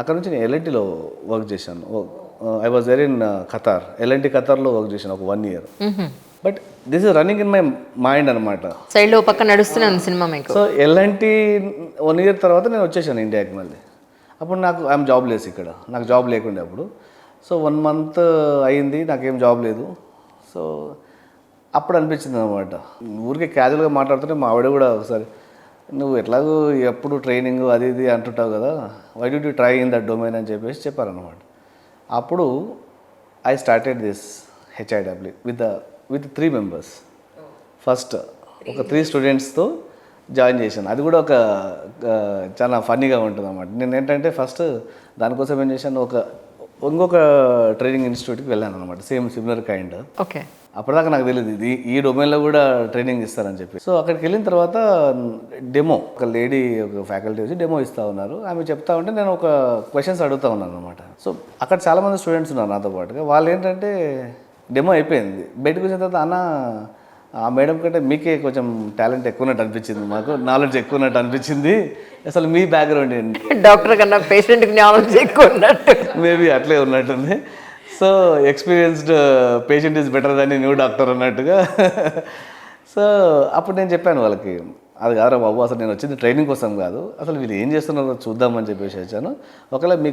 అక్కడ నుంచి నేను ఎల్ఎన్టీలో వర్క్ చేశాను. I was very in Qatar LNT ఖతార్లో work చేశాను ఒక one year. But this is running in my mind అనమాట సైడ్లో పక్క నడుస్తూనే ఉంది సినిమా మీకు. సో ఎల్ఎన్టీ వన్ ఇయర్ తర్వాత నేను వచ్చేసాను ఇండియాకి మళ్ళీ. అప్పుడు నాకు ఐఎమ్ జాబ్ లేస్ ఇక్కడ. నాకు జాబ్ లేకుండే అప్పుడు. సో వన్ మంత్ అయింది నాకేం జాబ్ లేదు. సో అప్పుడు అనిపించింది అనమాట ఊరికే క్యాజువల్గా మాట్లాడుతుంటే మా ఆవిడ కూడా ఒకసారి నువ్వు ఎట్లాగో ఎప్పుడు ట్రైనింగ్ అది ఇది అంటుంటావు కదా why do you try in that domain అని చెప్పేసి చెప్పారనమాట అప్పుడు I started this HIW with with three members first ఒక త్రీ స్టూడెంట్స్తో జాయిన్ చేశాను. అది కూడా ఒక చాలా ఫన్నీగా ఉంటుంది అన్నమాట నేను ఏంటంటే ఫస్ట్ దానికోసం ఏం చేశాను ఒక ఇంకొక ట్రైనింగ్ ఇన్స్టిట్యూట్కి వెళ్ళాను అనమాట సేమ్ సిమిలర్ కైండ్ ఓకే అప్పటిదాకా నాకు తెలియదు ఇది. ఈ డొమైన్లో కూడా ట్రైనింగ్ ఇస్తారని చెప్పి. సో అక్కడికి వెళ్ళిన తర్వాత డెమో ఒక లేడీ ఒక ఫ్యాకల్టీ వచ్చి డెమో ఇస్తూ ఉన్నారు. ఆమె చెప్తా ఉంటే నేను ఒక క్వశ్చన్స్ అడుగుతా ఉన్నాను అనమాట సో అక్కడ చాలామంది స్టూడెంట్స్ ఉన్నారు నాతో పాటుగా. వాళ్ళు ఏంటంటే డెమో అయిపోయింది. బయటకు వచ్చిన తర్వాత అన్న ఆ మేడం కంటే మీకే కొంచెం టాలెంట్ ఎక్కువ ఉన్నట్టు అనిపించింది మాకు. నాలెడ్జ్ ఎక్కువ ఉన్నట్టు అనిపించింది. అసలు మీ బ్యాక్గ్రౌండ్ ఏంటి? డాక్టర్ కన్నా పేషెంట్కి నాలెడ్జ్ ఎక్కువ ఉన్నట్టు. మేబీ అట్లే ఉన్నట్టుంది. So experienced patient is better than new doctor అన్నట్టుగా. సో అప్పుడు నేను చెప్పాను వాళ్ళకి అది కాదురా బాబు అసలు నేను వచ్చింది ట్రైనింగ్ కోసం కాదు. అసలు వీళ్ళు ఏం చేస్తున్నారో చూద్దామని చెప్పేసి వచ్చాను. ఒకవేళ మీకు